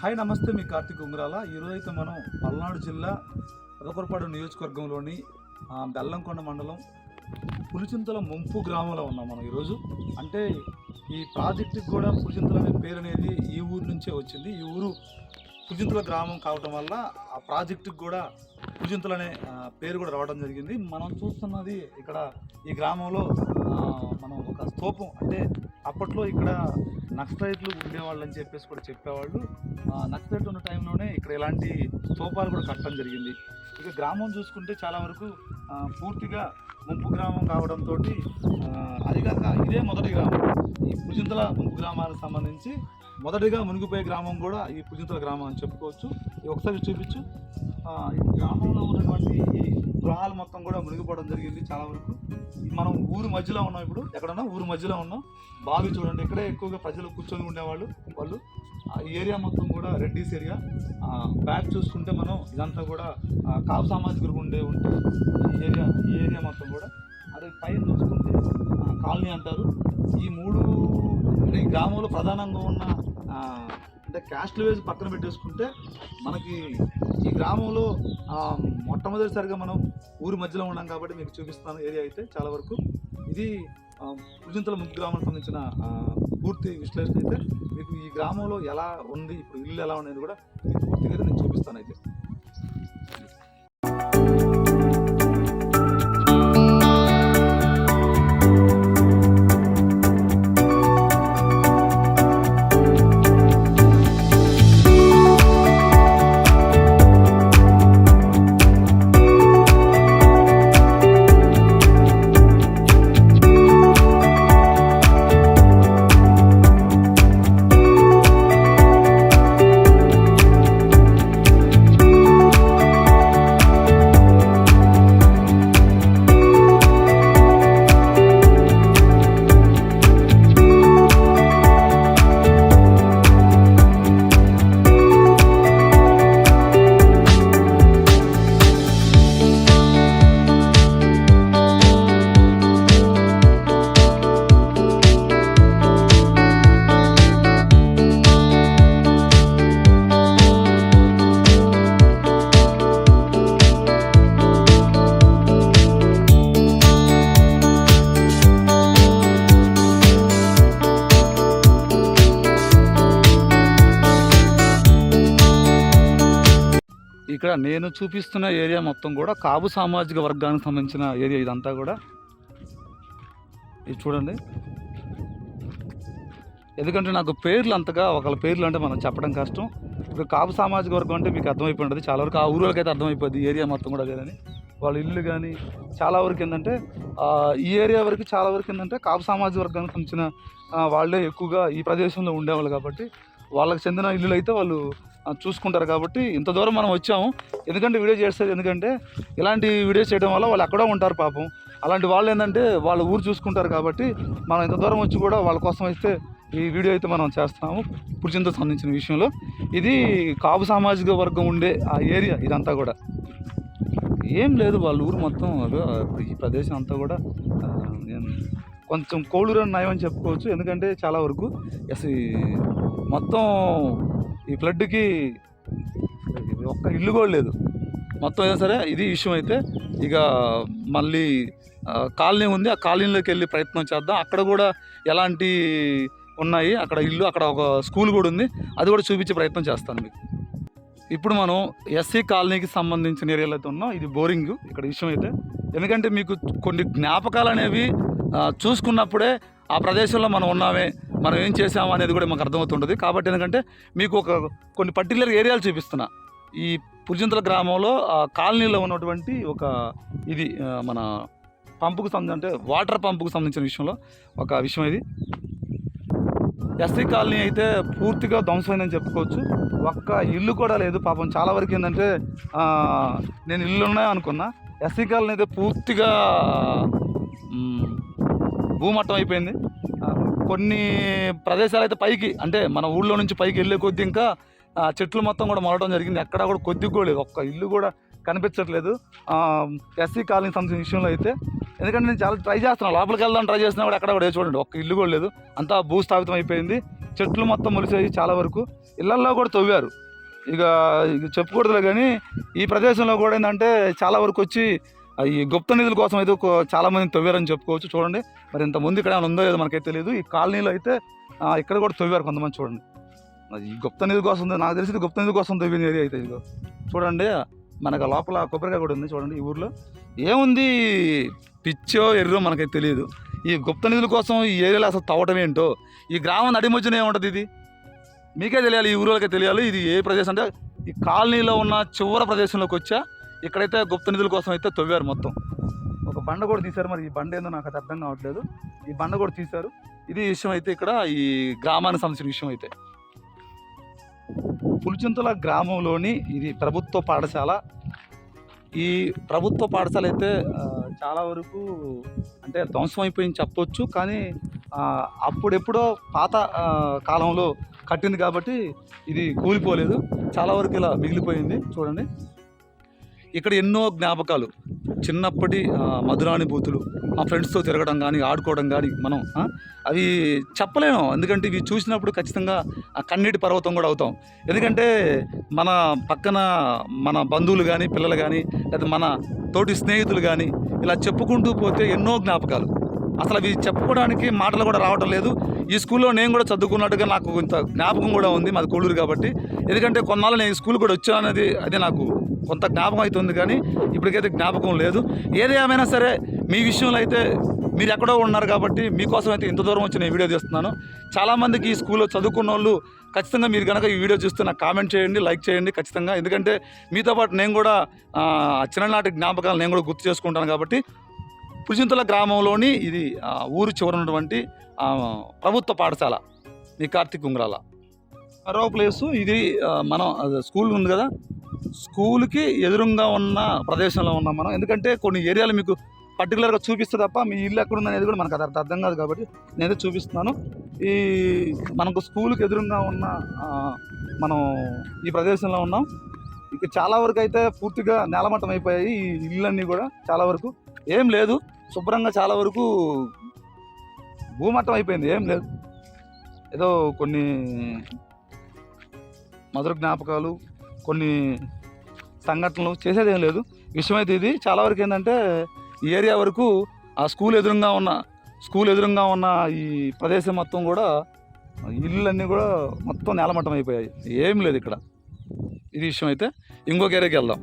Hi నమస్తే మీ కార్తీక్ ఉంగరాల. ఈరోజు అయితే మనం పల్నాడు జిల్లా పెదకొరపాడు నియోజకవర్గంలోని బెల్లంకొండ మండలం పులిచింతల ముంపు గ్రామంలో ఉన్నాం మనం ఈరోజు. అంటే ఈ ప్రాజెక్టుకి కూడా పులిచింతల అనే పేరు అనేది ఈ ఊరు నుంచే వచ్చింది. ఈ ఊరు పులిచింతల గ్రామం కావటం వల్ల ఆ ప్రాజెక్టుకి కూడా పులిచింతల అనే పేరు కూడా రావడం జరిగింది. మనం చూస్తున్నది ఇక్కడ ఈ గ్రామంలో మనం ఒక స్తూపం అంటే అప్పట్లో ఇక్కడ నక్సలైట్లు ఉండేవాళ్ళు అని చెప్పేసి కూడా చెప్పేవాళ్ళు. ఆ, నక్సలైట్లు ఉన్న టైంలోనే ఇక్కడ ఇలాంటి స్తూపాలు కూడా కట్టడం జరిగింది. ఇక గ్రామం చూసుకుంటే చాలా వరకు పూర్తిగా ముంపు గ్రామం కావడంతో అది కాక ఇదే మొదటి గ్రామం. ఈ పుజింతల ముంపు గ్రామాలకు సంబంధించి మొదటిగా మునిగిపోయే గ్రామం కూడా ఈ పుజింతల గ్రామం అని చెప్పుకోవచ్చు. ఇది ఒకసారి చూపించు. ఈ గ్రామంలో ఉన్నటువంటి ఈ గృహాలు మొత్తం కూడా మునిగిపోవడం జరిగింది చాలా వరకు. మనం ఊరు మధ్యలో ఉన్నాం ఇప్పుడు. ఎక్కడన్నా ఊరు మధ్యలో ఉన్నాం. బావి చూడండి ఇక్కడే ఎక్కువగా ప్రజలు కూర్చొని ఉండేవాళ్ళు వాళ్ళు. ఆ ఏరియా మొత్తం కూడా రెడ్డిస్ ఏరియా. బ్యాక్ చూసుకుంటే మనం ఇదంతా కూడా కాపు సామాజికులు ఉండే ఉంటే ఈ ఏరియా ఈ ఏరియా మొత్తం కూడా. అదే పైన చూసుకుంటే కాలనీ అంటారు. ఈ మూడు ఈ గ్రామంలో ప్రధానంగా ఉన్న అంటే క్యాస్ట్ వేసి పక్కన పెట్టేసుకుంటే మనకి ఈ గ్రామంలో మొట్టమొదటిసారిగా మనం ఊరి మధ్యలో ఉన్నాం కాబట్టి మీకు చూపిస్తాను ఏరియా అయితే చాలా వరకు. ఇది పుజింతల ముగ్గు గ్రామానికి సంబంధించిన పూర్తి విశ్లేషణ అయితే మీకు ఈ గ్రామంలో ఎలా ఉంది ఇప్పుడు ఇల్లు ఎలా ఉన్నది కూడా పూర్తిగా నేను చూపిస్తాను అయితే. ఇక్కడ నేను చూపిస్తున్న ఏరియా మొత్తం కూడా కాపు సామాజిక వర్గానికి సంబంధించిన ఏరియా ఇదంతా కూడా. ఇది చూడండి. ఎందుకంటే నాకు పేర్లు అంతగా ఒకళ్ళ పేర్లు అంటే మనం చెప్పడం కష్టం. ఇప్పుడు కాపు సామాజిక వర్గం అంటే మీకు అర్థమైపోయింది చాలా వరకు ఆ ఊళ్ళకి అయితే అర్థమైపోద్ది. ఏరియా మొత్తం కూడా కానీ వాళ్ళ ఇల్లు కానీ చాలా వరకు ఏంటంటే ఈ ఏరియా వరకు చాలా వరకు ఏంటంటే కాపు సామాజిక వర్గానికి సంబంధించిన వాళ్ళే ఎక్కువగా ఈ ప్రదేశంలో ఉండేవాళ్ళు కాబట్టి వాళ్ళకి చెందిన ఇల్లులు అయితే వాళ్ళు చూసుకుంటారు కాబట్టి ఇంత దూరం మనం వచ్చాము. ఎందుకంటే వీడియో చేస్తారు ఎందుకంటే ఇలాంటి వీడియోస్ చేయడం వల్ల వాళ్ళు అక్కడ ఉంటారు పాపం. అలాంటి వాళ్ళు ఏంటంటే వాళ్ళ ఊరు చూసుకుంటారు కాబట్టి మనం ఇంత దూరం వచ్చి కూడా వాళ్ళ కోసం అయితే ఈ వీడియో అయితే మనం చేస్తున్నాము పురుషంతో సంబంధించిన విషయంలో. ఇది కాపు సామాజిక వర్గం ఉండే ఆ ఏరియా ఇదంతా కూడా. ఏం లేదు వాళ్ళ ఊరు మొత్తం ఈ ప్రదేశం అంతా కూడా కొంచెం కోళ్ళూరు అని నయం అని చెప్పుకోవచ్చు. ఎందుకంటే చాలా వరకు ఎస్ మొత్తం ఈ ఫ్లడ్కి ఒక్క ఇల్లు కూడా లేదు. మొత్తం అయినా సరే ఇది విషయం అయితే ఇక మళ్ళీ కాలనీ ఉంది. ఆ కాలనీలోకి వెళ్ళి ప్రయత్నం చేద్దాం. అక్కడ కూడా ఎలాంటి ఉన్నాయి? అక్కడ ఇల్లు అక్కడ ఒక స్కూల్ కూడా ఉంది. అది కూడా చూపించే ప్రయత్నం చేస్తాను మీకు. ఇప్పుడు మనం ఎస్సీ కాలనీకి సంబంధించిన ఏరియాలో అయితే ఉన్నాం. ఇది బోరింగ్ ఇక్కడ విషయం అయితే. ఎందుకంటే మీకు కొన్ని జ్ఞాపకాలు అనేవి చూసుకున్నప్పుడే ఆ ప్రదేశంలో మనం ఉన్నామే మనం ఏం చేసాము అనేది కూడా మాకు అర్థమవుతుంటుంది. కాబట్టి ఎందుకంటే మీకు ఒక కొన్ని పర్టికులర్ ఏరియాలు చూపిస్తున్నా. ఈ పుర్జింతల గ్రామంలో కాలనీలో ఉన్నటువంటి ఒక ఇది మన పంపుకు సంబంధించి అంటే వాటర్ పంపుకు సంబంధించిన విషయంలో ఒక విషయం ఇది. ఎస్సీ కాలనీ అయితే పూర్తిగా ధ్వంసమైందని చెప్పుకోవచ్చు. ఒక్క ఇల్లు కూడా లేదు. పాపం చాలా వరకు ఏంటంటే నేను ఇల్లు ఉన్నాయి అనుకున్నా ఎస్సీ కాలనీ అయితే పూర్తిగా భూమట్టం అయిపోయింది. కొన్ని ప్రదేశాలు అయితే పైకి అంటే మన ఊళ్ళో నుంచి పైకి వెళ్ళే కొద్దీ ఇంకా చెట్లు మొత్తం కూడా మొలడం జరిగింది. ఎక్కడ కూడా కొద్దిగా కూడా లేదు. ఒక్క ఇల్లు కూడా కనిపించట్లేదు. ఎస్సీ కాలనీ సంబంధించిన విషయంలో అయితే. ఎందుకంటే నేను చాలా ట్రై చేస్తున్నాను. లోపలికి వెళ్దాం ట్రై చేసినా కూడా ఎక్కడ కూడా చూడండి ఒక్క ఇల్లు కూడా లేదు. అంతా భూస్థాపితం అయిపోయింది. చెట్లు మొత్తం మొలిసాయి చాలా వరకు. ఇళ్ళల్లో కూడా తవ్వారు. ఇక ఇక కానీ ఈ ప్రదేశంలో కూడా ఏంటంటే చాలా వరకు వచ్చి ఈ గుప్త నిధుల కోసం అయితే చాలా మంది తవ్వారని చెప్పుకోవచ్చు. చూడండి. మరి ఇంత ఇక్కడ ఏమైనా ఉందో లేదో మనకైతే తెలియదు ఈ కాలనీలో అయితే ఇక్కడ కూడా తవ్వారు కొంతమంది చూడండి. ఈ గుప్త నిధుల కోసం నాకు తెలిసి గుప్త నిధుల కోసం తవ్విన ఏరియా అయితే ఇదిగో. చూడండి. మనకు లోపల కొబ్బరికాయ కూడా ఉంది చూడండి ఈ ఊర్లో. ఏముంది? పిచ్చో ఎర్రో మనకైతే తెలియదు ఈ గుప్త నిధుల కోసం ఈ ఏరియాలో అసలు తవ్వటం ఏంటో? ఈ గ్రామం నడిమొచ్చిన ఏముంటుంది ఇది. మీకే తెలియాలి ఈ ఊరికే తెలియాలి. ఇది ఏ ప్రదేశం అంటే ఈ కాలనీలో ఉన్న చివరి ప్రదేశంలోకి వచ్చా? ఇక్కడైతే గుప్త నిధుల కోసం అయితే తవ్వారు మొత్తం. ఒక బండ కూడా తీశారు మరి. ఈ బండ ఏందో నాకు అది అర్థం కావట్లేదు. ఈ బండ కూడా తీశారు. ఇది విషయం అయితే ఇక్కడ ఈ గ్రామానికి సంబంధించిన విషయం అయితే. పులిచింతల గ్రామంలోని ఇది ప్రభుత్వ పాఠశాల. ఈ ప్రభుత్వ పాఠశాల అయితే చాలా వరకు అంటే ధ్వంసం అయిపోయింది చెప్పొచ్చు. కానీ అప్పుడెప్పుడో పాత కాలంలో కట్టింది కాబట్టి ఇది కూలిపోలేదు. చాలా వరకు ఇలా మిగిలిపోయింది. చూడండి. ఇక్కడ ఎన్నో జ్ఞాపకాలు. చిన్నప్పటి మధురానుభూతులు మా ఫ్రెండ్స్తో తిరగడం కానీ ఆడుకోవడం కానీ మనం అవి చెప్పలేము. ఎందుకంటే ఇవి చూసినప్పుడు ఖచ్చితంగా ఆ కన్నీటి పర్వతం కూడా అవుతాం. ఎందుకంటే మన పక్కన మన బంధువులు కానీ పిల్లలు కానీ లేదా మన తోటి స్నేహితులు కానీ ఇలా చెప్పుకుంటూ పోతే ఎన్నో జ్ఞాపకాలు. అసలు అవి చెప్పుకోవడానికి మాటలు కూడా రావటం లేదు. ఈ స్కూల్లో నేను కూడా చదువుకున్నట్టుగా నాకు ఇంత జ్ఞాపకం కూడా ఉంది. మాది కోళ్ళూరు కాబట్టి. ఎందుకంటే కొన్నాళ్ళు నేను ఈ స్కూల్ కూడా వచ్చాను అనేది అది నాకు కొంత జ్ఞాపకం అవుతుంది కానీ ఇప్పటికైతే జ్ఞాపకం లేదు. ఏది ఏమైనా సరే మీ విషయంలో అయితే మీరు ఎక్కడో ఉన్నారు కాబట్టి మీకోసం అయితే ఇంత దూరం వచ్చి నేను వీడియో చేస్తున్నాను చాలామందికి ఈ స్కూల్లో చదువుకున్న వాళ్ళు ఖచ్చితంగా మీరు కనుక ఈ వీడియో చూస్తే నాకు కామెంట్ చేయండి లైక్ చేయండి ఖచ్చితంగా. ఎందుకంటే మీతో పాటు నేను కూడా చిన్ననాటి జ్ఞాపకాలు నేను కూడా గుర్తు చేసుకుంటాను కాబట్టి పులిచింతల గ్రామంలోని ఇది ఆ, ఊరు చివర ఉన్నటువంటి ప్రభుత్వ పాఠశాల ఈ కార్తీక్ ఉంగరాల. మరో ప్లేసు. ఇది మనం స్కూల్ ఉంది కదా. స్కూల్కి ఎదురుగా ఉన్న ప్రదేశంలో ఉన్నాం మనం. ఎందుకంటే కొన్ని ఏరియాలు మీకు పర్టికులర్గా చూపిస్తే తప్ప మీ ఇల్లు ఎక్కడ ఉందనేది కూడా మనకు అది అర్థం- కాదు కాబట్టి నేనైతే చూపిస్తున్నాను. ఈ మనకు స్కూల్కి ఎదురుగా ఉన్న మనం ఈ ప్రదేశంలో ఉన్నాం. ఇక చాలా వరకు అయితే పూర్తిగా నేలమట్టం అయిపోయాయి ఈ ఇళ్ళన్నీ కూడా చాలా వరకు. ఏం లేదు శుభ్రంగా చాలా వరకు భూమట్టం అయిపోయింది ఏం లేదు. ఏదో కొన్ని మధుర జ్ఞాపకాలు కొన్ని సంఘటనలు చేసేది ఏం లేదు. విషయం అయితే ఇది. చాలా వరకు ఏంటంటే ఈ ఏరియా వరకు ఆ స్కూల్ ఎదురుగా ఉన్న స్కూల్ ఎదురుగా ఉన్న ఈ ప్రదేశం మొత్తం కూడా ఇల్లులన్నీ కూడా మొత్తం నేలమట్టం అయిపోయాయి ఏం లేదు ఇక్కడ. ఇది విషయం అయితే ఇంకొక ఏరియాకి వెళ్దాం.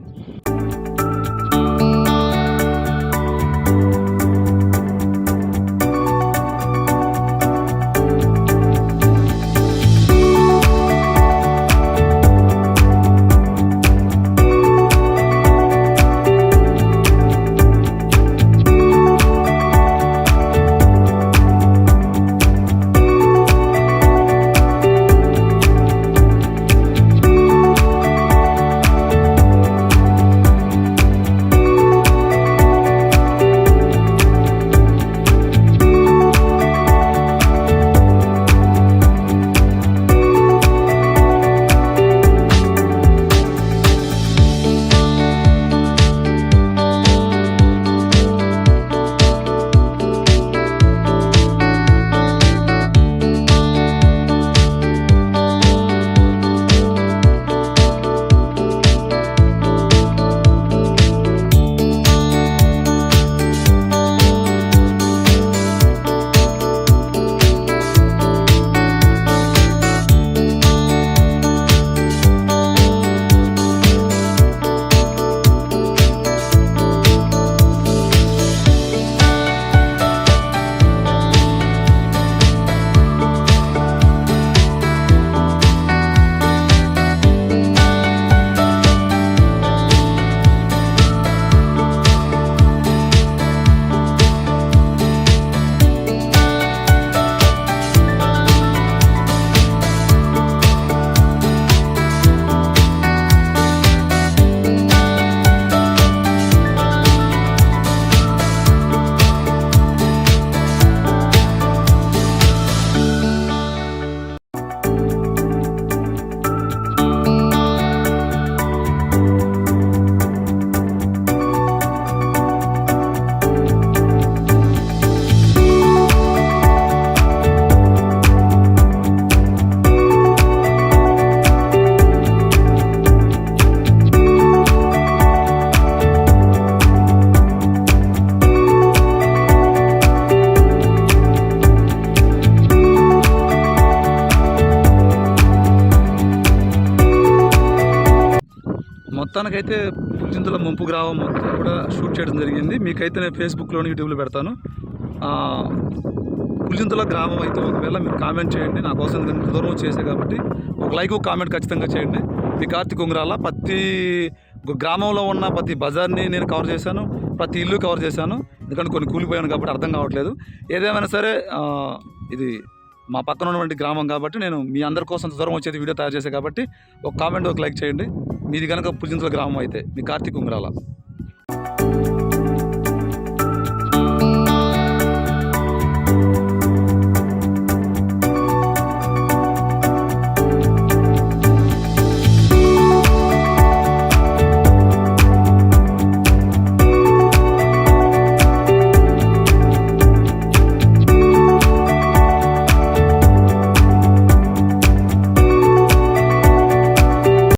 మొత్తానికైతే పులిచింతల ముంపు గ్రామం మొత్తం కూడా షూట్ చేయడం జరిగింది. మీకైతే నేను ఫేస్బుక్లోని యూట్యూబ్లో పెడతాను. ఆ, పులిచింతల గ్రామం అయితే ఒకవేళ మీరు కామెంట్ చేయండి. నా కోసం దూరం చేసే కాబట్టి ఒక లైక్ ఒక కామెంట్ ఖచ్చితంగా చేయండి. మీ కార్తీక్ ఉంగరాల ప్రతి గ్రామంలో ఉన్న ప్రతి బజార్ని నేను కవర్ చేశాను. ప్రతి ఇల్లు కవర్ చేశాను. ఎందుకంటే కొన్ని కూలిపోయాను కాబట్టి అర్థం కావట్లేదు. ఏదేమైనా సరే ఇది మా పక్కన ఉన్నటువంటి గ్రామం కాబట్టి నేను మీ అందరి కోసం దూరం వచ్చేది వీడియో తయారు చేశాను కాబట్టి ఒక కామెంట్ ఒక లైక్ చేయండి. మీది కనుక పులిచింతల గ్రామం అయితే మీ కార్తీక్ ఉంగరాల.